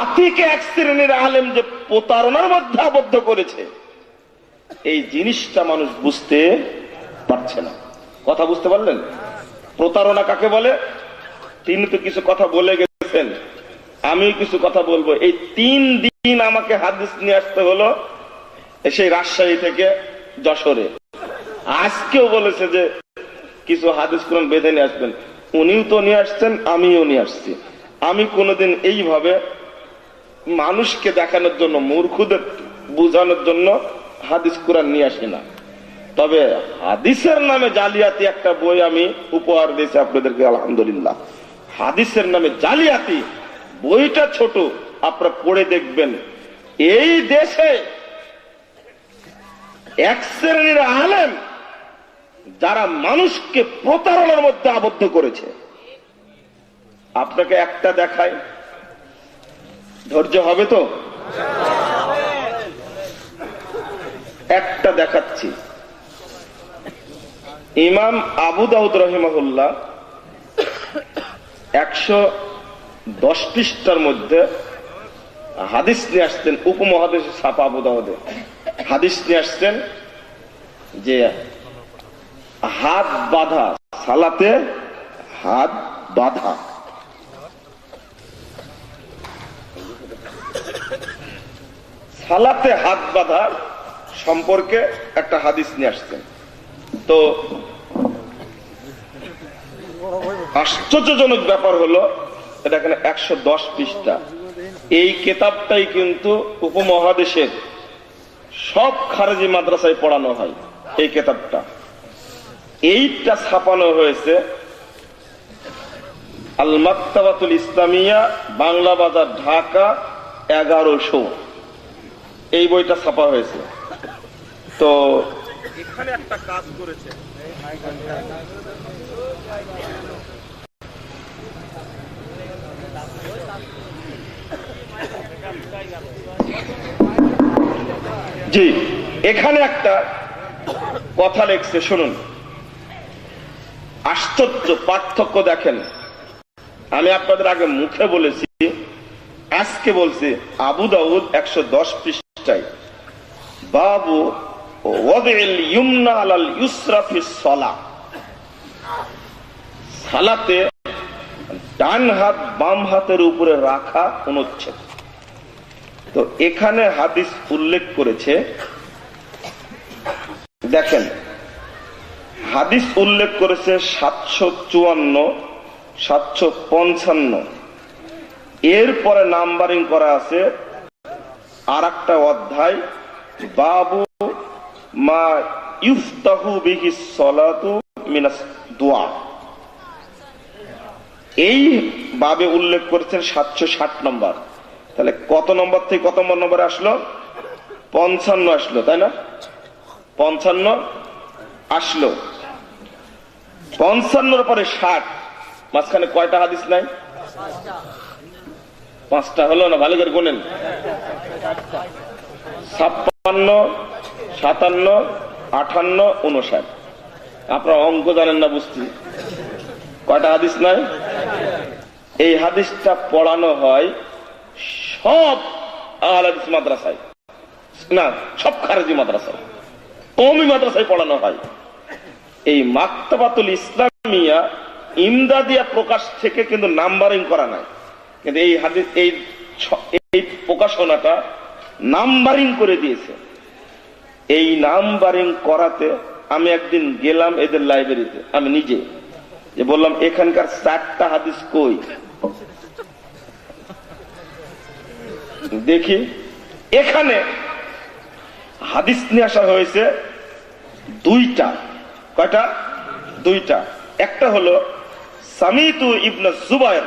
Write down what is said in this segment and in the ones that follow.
আতিকে এক শ্রেণির আলেম যে প্রতারণার মধ্যে আবদ্ধ করেছে, এই জিনিসটা মানুষ বুঝতে পারছে না। কথা বুঝতে পারলেন? প্রতারণা কাকে বলে? তিনি তো কিছু কথা বলে গেছেন, আমি কিছু কথা বলব। এই তিন দিন আমাকে হাদিস নিয়ে আসতে হলো, সেই রাজশাহী থেকে যশোরে। আজকেও বলেছে যে কিছু হাদিস কোরআন বেঁধে নিয়ে আসবেন। উনিও তো নিয়ে আসছেন, আমিও নিয়ে আসছি। আমি কোনোদিন এইভাবে মানুষকে দেখানোর জন্য, মূর্খদের বোঝানোর জন্য হাদিস কোরআন নিয়ে আসি না। তবে হাদিসের নামে জালিয়াতি একটা বই আমি উপহার দিয়েছি আপনাদেরকে, আলহামদুলিল্লাহ। হাদিসের নামে জালিয়াতি, বইটা ছোট, আপনারা পড়ে দেখবেন। এই দেশে এক শ্রেণির আলেম যারা মানুষকে প্রতারণার মধ্যে আবদ্ধ করেছে, আপনাকে একটা দেখায় ধৈর্য হবে তো? একটা দেখাচ্ছি। ইমাম আবু দাউদ রহিমাহুল্লাহ একশো দশ পৃষ্ঠার মধ্যে হাদিস নিয়ে আসতেন উপমহাদেশ ছাপা আবু দাউদে। হাদিস নিয়ে আসতেন যে হাত বাঁধা, সালাতে হাত বাঁধা। সালাতে হাত বাঁধা সম্পর্কে একটা হাদিস নিয়ে আসতেন তো আশ্চর্যজনক ব্যাপার হলো, এটা এখানে একশো দশ পৃষ্ঠা। এই কেতাবটাই কিন্তু উপমহাদেশের সব খারেজি মাদ্রাসায় পড়ানো হয়, এই কেতাবটা। এইটা ছাপানো হয়েছে আল ইসলামিয়া, বাংলা বাজার, ঢাকা, এগারোশো। এই বইটা ছাপা হয়েছে। তো এখানে একটা কাজ করেছে। জি এখানে একটা কথা লেখছে শুনুন। আশ্চর্য পার্থক্য দেখেন। আমি আপনাদের আগে মুখে বলেছি আজকে বলছি আবু দাউদ একশো দশ পৃষ্ঠায় বাবু সালাতে ডান হাত বাম হাতের উপরে রাখা অনুচ্ছেদ তো এখানে হাদিস উল্লেখ করেছে, দেখেন, হাদিস উল্লেখ করেছে সাতশো চুয়ান্ন, সাতশো পঞ্চান্ন। এরপরে নাম্বারিং করা আছে আর একটা অধ্যায়, বাবু মা ইফতাহু বিহি সলাতু মিনাস দোয়া। এই বাবে উল্লেখ করেছেন সাতশো ষাট নম্বর। তাহলে কত নম্বর থেকে কত নম্বরে আসলো? পঞ্চান্ন আসলো, তাই না? পঞ্চান্ন আসলো। পঞ্চান্নর পরে ষাট, মাঝখানে কয়টা হাদিস নাই? পাঁচটা হলো না, ভালো করে গোনেন। ছাপ্পান্ন, সাতান্ন, আঠান্ন উনষাট আপনার অঙ্ক জানেন না, বুঝছি। কয়টা হাদিস নাই? এই হাদিসটা পড়ানো হয় সব আহলাদিস মাদ্রাসায়। না, সব খারেজি মাদ্রাসায়। কমি মাদ্রাসায় পড়ানো হয়। এই মাক্তাবাতুল ইসলামিয়া ইমদাদিয়া প্রকাশ থেকে কিন্তু নাম্বারিং করা নাই। কিন্তু এই হাদিস, এই এই প্রকাশনাটা নাম্বারিং করে দিয়েছে। এই নাম্বারিং করাতে আমি একদিন গেলাম এদের লাইব্রেরিতে, আমি নিজে, যে বললাম, এখানকার চারটা হাদিস কই? দেখি, এখানে হাদিস নিয়ে আসা হয়েছে দুইটা, কয়টা? দুইটা। একটা হলো সামিতু ইবনা জুবাইর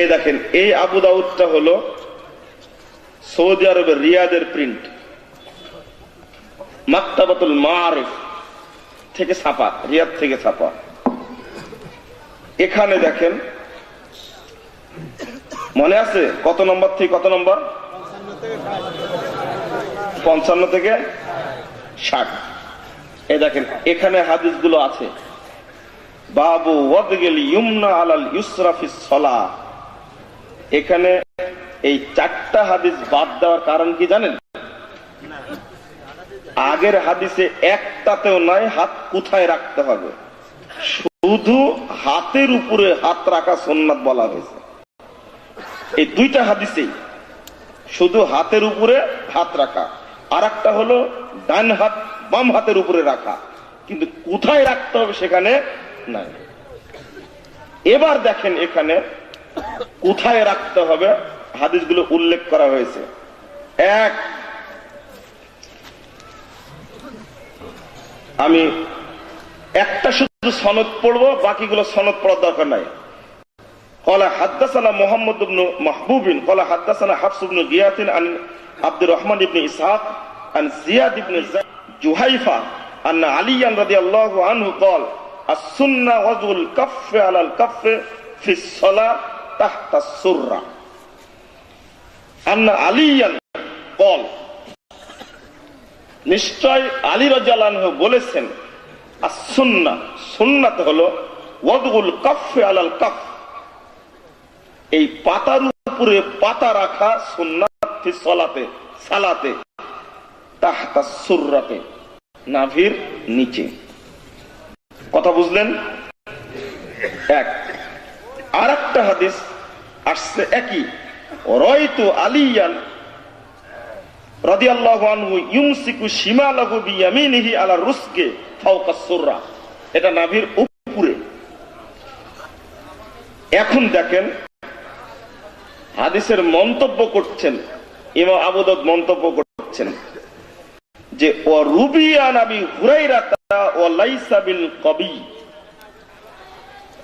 এই দেখেন, এই আবু দাউদটা হলো সৌদি আরবের রিয়াদের প্রিন্ট মাক্তাবাতুল মারিফ থেকে ছাপা, রিয়াদ থেকে ছাপা। এখানে দেখেন, মনে আছে কত নম্বর থেকে কত নম্বর? পঞ্চান্ন থেকে ষাট। এই দেখেন, এখানে হাদিসগুলো আছে। বাবু ওয়াদগেল ইউমনা আলাল ইউসরাফিস সলা এখানে এই চারটা হাদিস বাদ দেওয়ার কারণ কি জানেন? আগের হাদিসে একটাতেও নয়, হাত কোথায় রাখতে হবে? শুধু হাতের উপরে হাত রাখা সোননাথ বলা হয়েছে। এই দুইটা হাদিসেই শুধু হাতের উপরে হাত রাখা আর একটা হলো ডান হাত বাম হাতের উপরে রাখা। কিন্তু কোথায় রাখতে হবে সেখানে নাই। এবার দেখেন এখানে কোথায় রাখতে হবে হাদিসগুলো উল্লেখ করা হয়েছে এক আমি একটা শুধু সনদ পড়বো বাকিগুলো সনদ পড়ার দরকার নাই قال حدثنا محمد بن محبوب قال حدثنا حفص بن غياث عن عبد الرحمن بن اسحاق عن زياد بن زيد جهيفة أن عليا رضي الله عنه قال السنة وضع الكف على الكف في الصلاة নিশ্চয় আলী বলেছেন আর সুন্না সুন্নাত হলো আলাল এই পাতার উপরে পাতা রাখা সুন্নাত সলাতে, সালাতে, তাহতা সুররাতে, নাভির নিচে। কথা বুঝলেন? এক আর একটা হাদিস আসছে একই। রয়তু আলিয়ান এখন দেখেন, হাদিসের মন্তব্য করছেন, ইমাম আবুদত মন্তব্য করছেন যে ও রুবিয়া নাবি হুরাইরাতা ও লাইসা বিল কবি।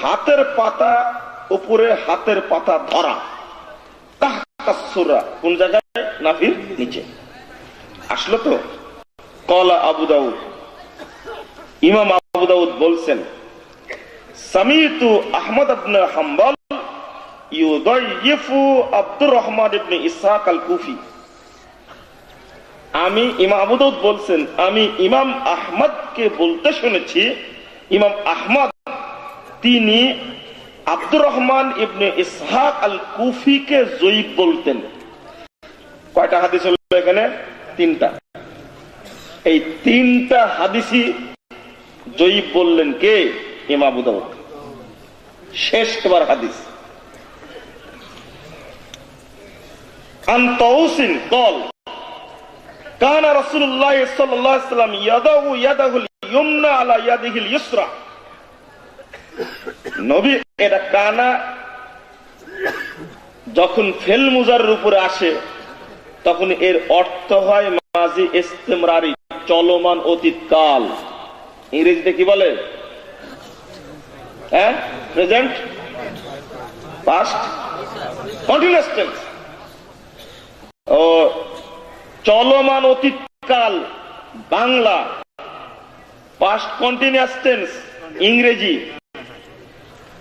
হাতের পাতা উপরে হাতের পাতা ধরা। কোন জায়গায়? নাভির নিচে। আসলো তো? কলা আবু দাউদ। ইমাম আবু দাউদ বলছেন, সামিতু আহমদ আবনে আব্দুর রহমান ইবনে আল কুফি আমি ইমাম আবু দাউদ বলছেন, আমি ইমাম আহমদকে বলতে শুনেছি, ইমাম আহমদ তিনি আব্দুর রহমান ইবনে ইসহাক আল কুফিকে জয়ীব বলতেন। কয়টা হাদিস হলো এখানে? তিনটা। এই তিনটা হাদিসই জয়ীব বললেন কে? ইমাম দাউদ। শেষবার হাদিস। আন তাউসিন কল কানা রাসূলুল্লাহ সাল্লাল্লাহু আলাইহি ওয়াসাল্লাম ইয়াদাহু ইয়াদাহুল ইয়ুমনা আলা ইয়াদিহিল ইসরা নবী, এটা কানা যখন ফেল মুজার উপরে আসে, তখন এর অর্থ হয় মাঝি ইস্তেমরারি, চলমান অতীতকাল ইংরেজিতে কি বলে? হ্যাঁ? প্রেজেন্ট পাস্ট কন্টিনিউয়াস টেন্স ও, চলমান অতীতকাল বাংলা। পাস্ট কন্টিনিউয়াস টেন্স ইংরেজি।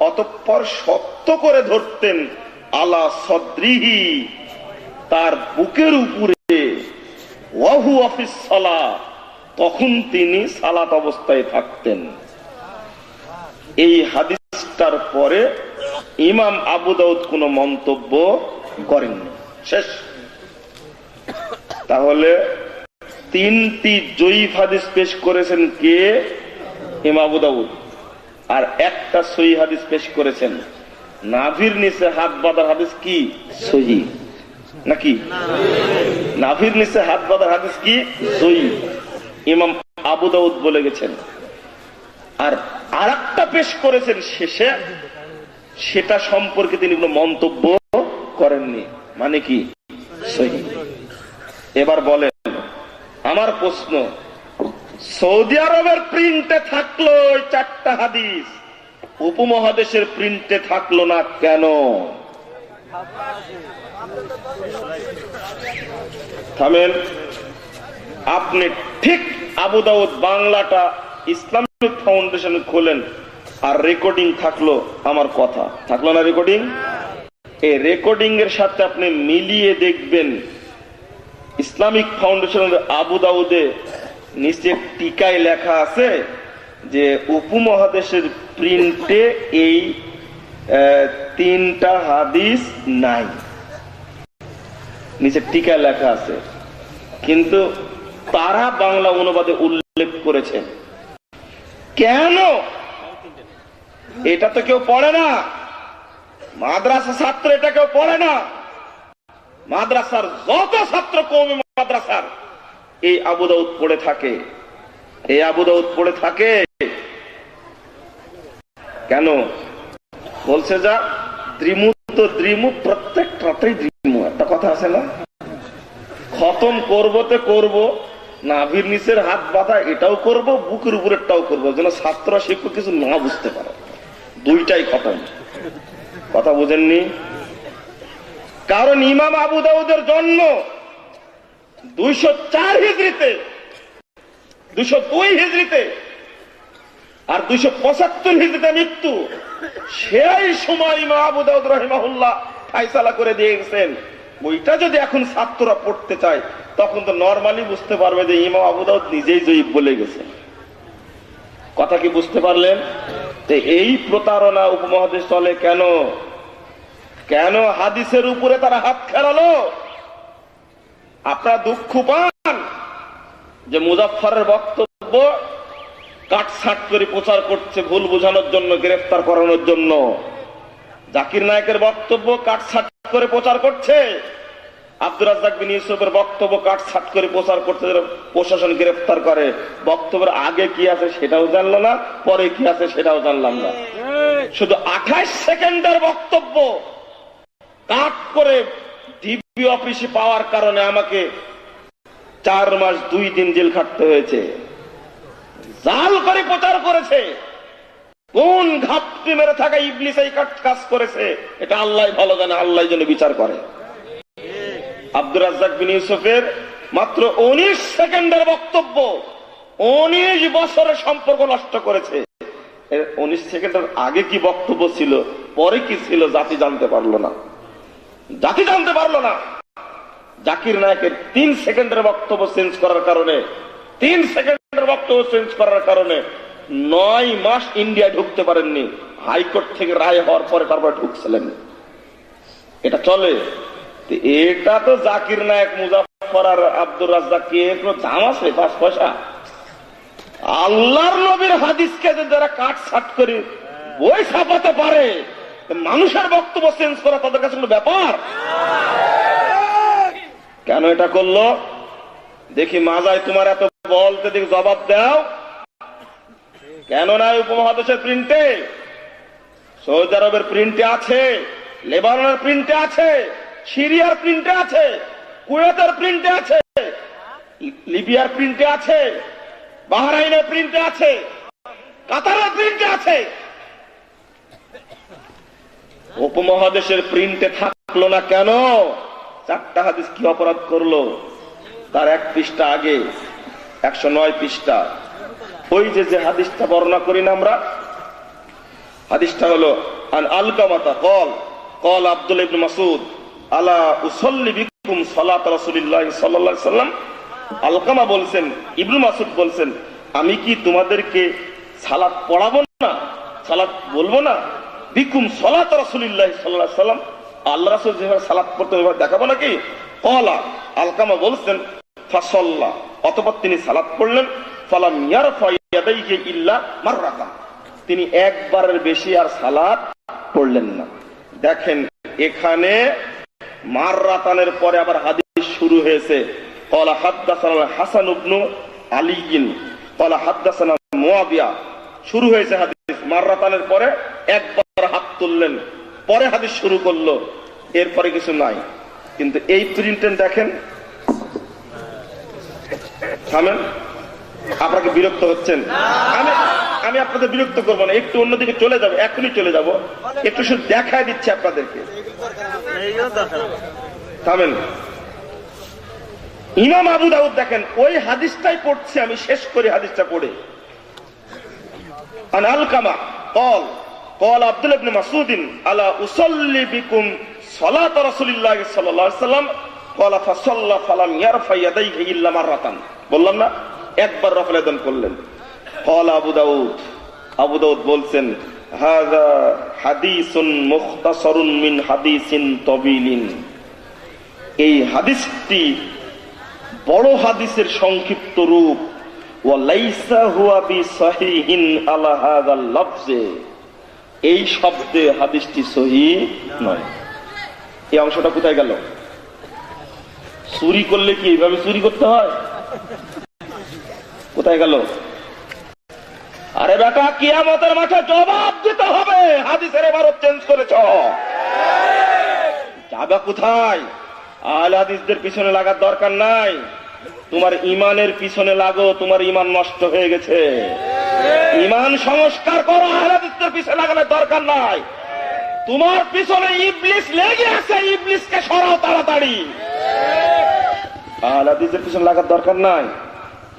অতঃপর শক্ত করে ধরতেন আলা সদ্রিহি তার বুকের উপরে। ওয়াহু অফিস সালা, তখন তিনি সালাত অবস্থায় থাকতেন। এই হাদিসটার পরে ইমাম আবু দাউদ কোনো মন্তব্য করেননি। শেষ। তাহলে তিনটি জয়ীফ হাদিস পেশ করেছেন কে? ইমাম আবু দাউদ। আর একটা সহি হাদিস পেশ করেছেন। নাভির নিচে হাত বাঁধার হাদিস কি? সহি। নাকি? নাভির নিচে হাত বাঁধার হাদিস কি? সহি। ইমাম আবু দাউদ বলে গেছেন। আর আর একটা পেশ করেছেন শেষে, সেটা সম্পর্কে তিনি কোনো মন্তব্য করেননি। মানে কি? সহি। এবার বলেন, আমার প্রশ্ন সৌদি আরবের প্রিন্টে থাকল ওই চারটা হাদিস। উপমহাদেশের প্রিন্টে থাকল না কেন? থামেন, আপনি ঠিক আবু দাউদ বাংলাটা ইসলামিক ফাউন্ডেশন খোলেন আর রেকর্ডিং থাকল আমার কথা। থাকল না রেকর্ডিং এই রেকর্ডিং এর সাথে আপনি মিলিয়ে দেখবেন, ইসলামিক ফাউন্ডেশনের আবু দাউদে নিচে টিকায় লেখা আছে যে উপমহাদেশের প্রিন্টে এই তিনটা হাদিস নাই। নিচে টিকায় লেখা আছে। কিন্তু তারা বাংলা অনুবাদে উল্লেখ করেছেন। কেন? এটা তো কেউ পড়ে না। মাদ্রাসা ছাত্র এটা কেউ পড়ে না। মাদ্রাসার যত ছাত্র কৌমি মাদ্রাসার এই আবুদাউদ পড়ে থাকে। এই আবুদাউদ পড়ে থাকে। কেন? বলছে যা, দ্রিমু তো দ্রিমু প্রত্যেকটাতেই দ্রিমু। একটা কথা আছে না? খতম করব তো করব, নাভির নিচের হাত বাঁধা এটাও করব, বুকের উপরেরটাও করব, যেন ছাত্র শিক্ষক কিছু না বুঝতে পারে। দুইটাই খতম। কথা বুঝেননি? কারণ ইমাম আবু দাউদের জন্ম দুইশো চার হিজড়িতে, দুইশো দুই হিজড়িতে আর দুইশো পঁচাত্তর হিজড়িতে মৃত্যু। সেই সময় রহিমাহুল্লাহ ফাইসালা করে যদি এখন ছাত্ররা পড়তে চায়, তখন তো নর্মালি বুঝতে পারবে যে ইমাম আবু দাউদ নিজেই জয়ীব বলে গেছে। কথা কি বুঝতে পারলেন? যে এই প্রতারণা উপমহাদেশ চলে কেন? কেন হাদিসের উপরে তারা হাত খেলালো? আপনারা দুঃখ পান যে মুজাফরের বক্তব্য কাটছাট করে প্রচার করছে ভুল বোঝানোর জন্য গ্রেফতার করানোর জন্য। জাকির নায়কের বক্তব্য কাটছাট করে প্রচার করছে। রাজ্জাক বিন ইউসুফের বক্তব্য কাটছাট করে প্রচার করতে প্রশাসন গ্রেফতার করে। বক্তব্যের আগে কি আছে সেটাও জানলো না পরে কি আছে সেটাও জানলাম না। শুধু আঠাশ সেকেন্ডের বক্তব্য কাট করে অফিসে পাওয়ার কারণে আমাকে চার মাস দুই দিন জেল খাটতে হয়েছে। জাল করে প্রচার করেছে। কোন ঘাপটি মেরে থাকা ইবলিস কাজ- করেছে, এটা আল্লাহ ভালো জানে, আল্লাহ বিচার করে। আব্দুর রাজ্জাক বিন ইউসুফের মাত্র উনিশ সেকেন্ডের বক্তব্য, উনিশ বছরের সম্পর্ক নষ্ট করেছে। উনিশ সেকেন্ডের আগে কি বক্তব্য ছিল, পরে কি ছিল, জাতি জানতে পারল না। জাতি জানতে পারল না। জাকির নায়কের তিন সেকেন্ডের বক্তব্য চেঞ্জ করার কারণে, তিন সেকেন্ডের বক্তব্য চেঞ্জ করার কারণে নয় মাস ইন্ডিয়া ঢুকতে পারেননি। হাইকোর্ট থেকে রায় হওয়ার পরে তারপরে ঢুকছিলেন। এটা চলে। এটা তো জাকির নায়ক মুজাফর আর আব্দুর রাজ্জাক কে কোনো দাম আছে? পাঁচ পয়সা? আল্লাহর নবীর হাদিসকে যারা কাট সাট করে, বই ছাপাতে পারে। মানুষের বক্তব্য চেঞ্জ করা তাদের কাছে কোনো ব্যাপার? কেন এটা করল? দেখি মাজায় তোমার এত বলতে দেখি জবাব দাও। কেন না উপমহাদেশের প্রিন্টে সৌদি আরবের প্রিন্টে আছে, লেবাননের প্রিন্টে আছে, সিরিয়ার প্রিন্টে আছে, কুয়েতের প্রিন্টে আছে, লিবিয়ার প্রিন্টে আছে, বাহরাইনের প্রিন্টে আছে, কাতারের প্রিন্টে আছে। উপমহাদেশের প্রিন্টে থাকল না কেন? চারটা হাদিস কি অপরাধ করল? তার এক পৃষ্ঠা আগে, একশো নয় পৃষ্ঠা। ওই যে যে হাদিসটা বর্ণনা করি না আমরা, হাদিসটা হলো, আন আলকামাতা কল কল আব্দুল ইবনে মাসুদ আলা উসল্লি বিকুম সালাত রাসূলুল্লাহ সাল্লাল্লাহু আলাইহি সাল্লাম। আলকামা বলছেন, ইবনু মাসুদ বলছেন, আমি কি তোমাদেরকে সালাত পড়াবো না? সালাত বলব না? বিকুম সলাত রাসুলিল্লাহ সাল্লাহ সাল্লাম। আল্লাহ রাসুল যেভাবে সালাত পড়তে ওইভাবে দেখাবো নাকি? কলা আলকামা বলছেন তিনি সালাত পড়লেন, ফালাম ইল্লা তিনি একবারের বেশি আর সালাত পড়লেন না। দেখেন, এখানে মার রাতানের পরে আবার হাদিস শুরু হয়েছে কলা হাদ্দাসানা হাসান আলিয়িন কলা হাদ্দাসানা শুরু হয়েছে হাদিস মার রাতানের পরে একবার হাত তুললেন, পরে হাদিস শুরু করল, এরপরে কিছু নাই। কিন্তু এই প্রিন্টেন দেখেন, থামেন, আপনাকে বিরক্ত হচ্ছেন। আমি আপনাদের বিরক্ত করব না, একটু অন্যদিকে চলে যাব, এখনই চলে যাব। একটু শুধু দেখায় দিচ্ছে আপনাদেরকে। থামেন। ইমাম আবু দাউদ দেখেন, ওই হাদিসটাই পড়ছি আমি, শেষ করি হাদিসটা পড়ে। কল আব্দুল ইবনে মাসুদিন আলা উসাল্লি বিকুম সালাত বললাম না, একবার রফলাদান করলেন। কল আবু দাউদ আবু দাউদ বলছেন, হাযা হাদিসুন মুখতাসারুন এই হাদিসটি বড় হাদিসের সংক্ষিপ্ত রূপ। ওয়ালাইসা হুয়া বিসাহিহিন আলা হাযাল এই শব্দে হাদিসটি সহি নয়। এই অংশটা কোথায় গেল? চুরি করলে কি এইভাবে চুরি করতে হয়? কোথায় গেল? আরে বেটা, কিয়ামতের মাঠে জবাব দিতে হবে। হাদিসের এবারও চেঞ্জ করেছ। যাবে কোথায়? আল হাদিসদের পিছনে লাগার দরকার নাই। তোমার ইমানের পিছনে লাগো, তোমার ইমান নষ্ট হয়ে গেছে। ইমান সংস্কার করো আল পিছনে লাগানোর দরকার নাই। তোমার পিছনে ইবলিস লেগে আছে, ইবলিসকে সরাও তাড়াতাড়ি। আল পিছনে লাগার দরকার নাই।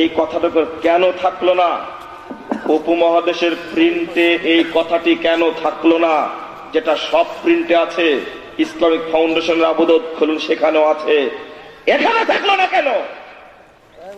এই কথাটা কেন থাকল না? উপমহাদেশের প্রিন্টে এই কথাটি কেন থাকল না? যেটা সব প্রিন্টে আছে, ইসলামিক ফাউন্ডেশনের আবুদত খুলুন সেখানেও আছে। এখানে থাকল না কেন?